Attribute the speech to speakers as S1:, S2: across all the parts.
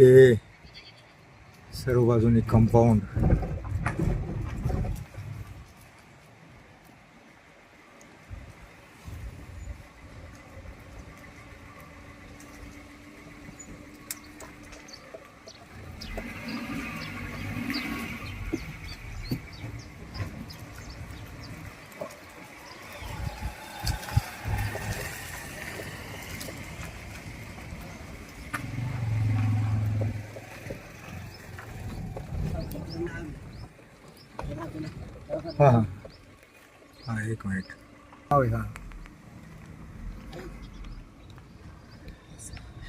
S1: हे सर्व बाजूनी कंपाऊंड हां हां. हां एक मिनिट होय हां.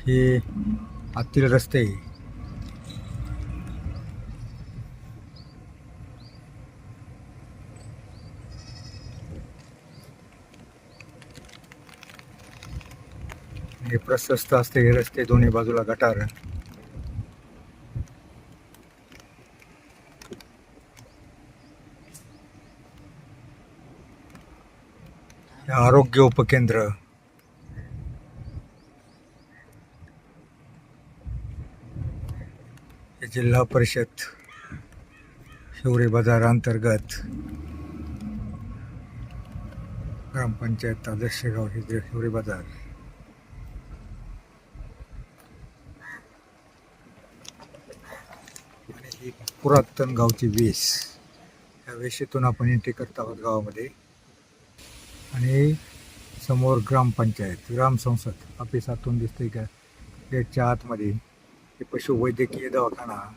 S1: हे आतील रस्ते. हे प्रशस्त असते हे रस्ते दोन्ही बाजूला गटार. आरोग्य उपकेंद्र. जिल्हा परिषद शिवरे बाजार अंतर्गत ग्रामपंचायत आदर्श गाव हे शिवरे बाजार. आणि ही पुरातन गावची वेस. या वेशेतून आपण एंट्री करत आहोत गावामध्ये. आणि समोर ग्रामपंचायत ग्रामसंसद ऑफिसातून दिसते का? गेटच्या आतमध्ये हे पशुवैद्यकीय दवाखाना.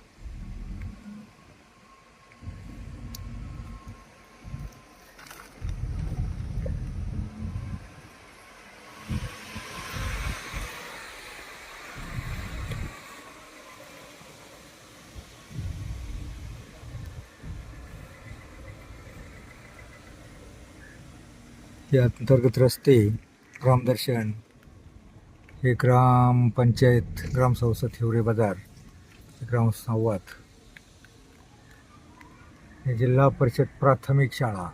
S1: हे अंतर्गत रस्ते ग्रामदर्शन हे ग्रामपंचायत ग्रामसंसद हिवरे बाजार ग्राम संवाद. हे जिल्हा परिषद प्राथमिक शाळा.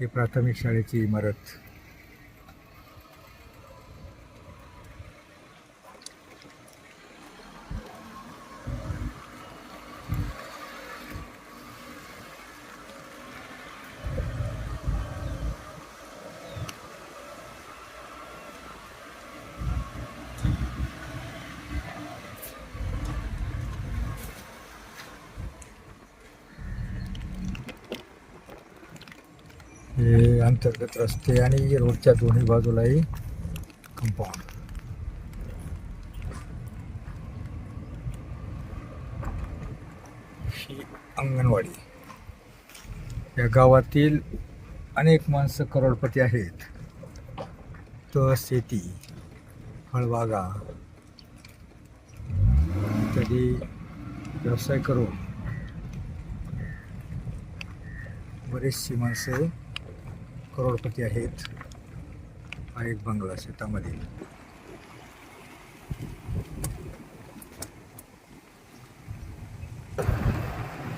S1: ही प्राथमिक शाळेची इमारत. हे अंतर्गत रस्ते आणि रोडच्या दोन्ही बाजूलाही कंपाऊंड ही अंगणवाडी. या गावातील अनेक माणसं करोडपती आहेत. तर शेती फळबागा इत्यादी व्यवसाय करून बरीचशी माणसं करोडपती आहेत. हा एक बंगला शेतामध्ये.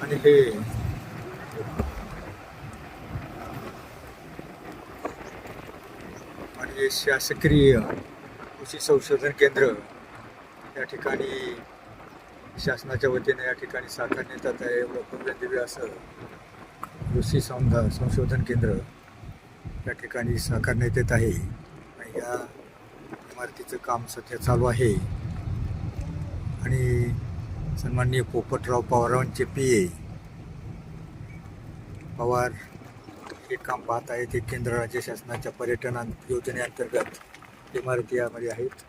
S1: आणि हे आणि शासकीय कृषी संशोधन केंद्र या ठिकाणी शासनाच्या वतीने या ठिकाणी साकारण्यात येत आहे. एवढं दिव्य असं कृषी संधा संशोधन केंद्र. त्या ठिकाणी साकारण्यात येत आहे. आणि या इमारतीचं काम सध्या चालू आहे. आणि सन्माननीय पोपटराव पवारांचे पी ए पवार हे काम पाहत आहेत. हे केंद्र राज्य शासनाच्या पर्यटन योजनेअंतर्गत इमारती यामध्ये आहेत.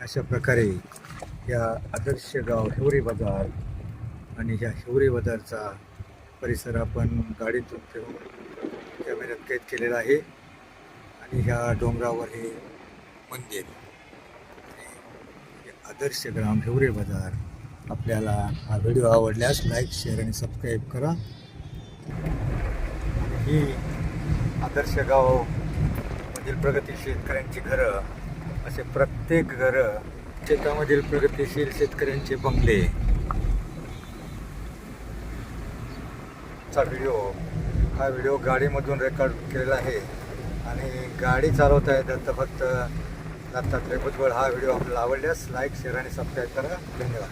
S1: अशा प्रकारे या आदर्श गाव हिवरे बाजार आणि ह्या हिवरे बाजारचा परिसर आपण गाडीतून फिरून कॅमेऱ्यात कैद केलेला आहे. आणि ह्या डोंगरावर हे मंदिर हे आदर्श ग्राम हिवरे बाजार. आपल्याला हा व्हिडिओ आवडल्यास लाईक शेअर आणि सबस्क्राईब करा. ही आदर्श गाव मधील प्रगतीशील शेतकऱ्यांची घरं असे प्रत्येक घरं शेतामधील प्रगतीशील शेतकऱ्यांचे बंगले. चा व्हिडिओ हा व्हिडिओ गाडीमधून रेकॉर्ड केलेला आहे. आणि गाडी चालवता येतात तर फक्त दत्तात्रय भुजबळ हा व्हिडिओ आपल्याला आवडल्यास लाईक शेअर आणि सबस्क्राईब करा. धन्यवाद.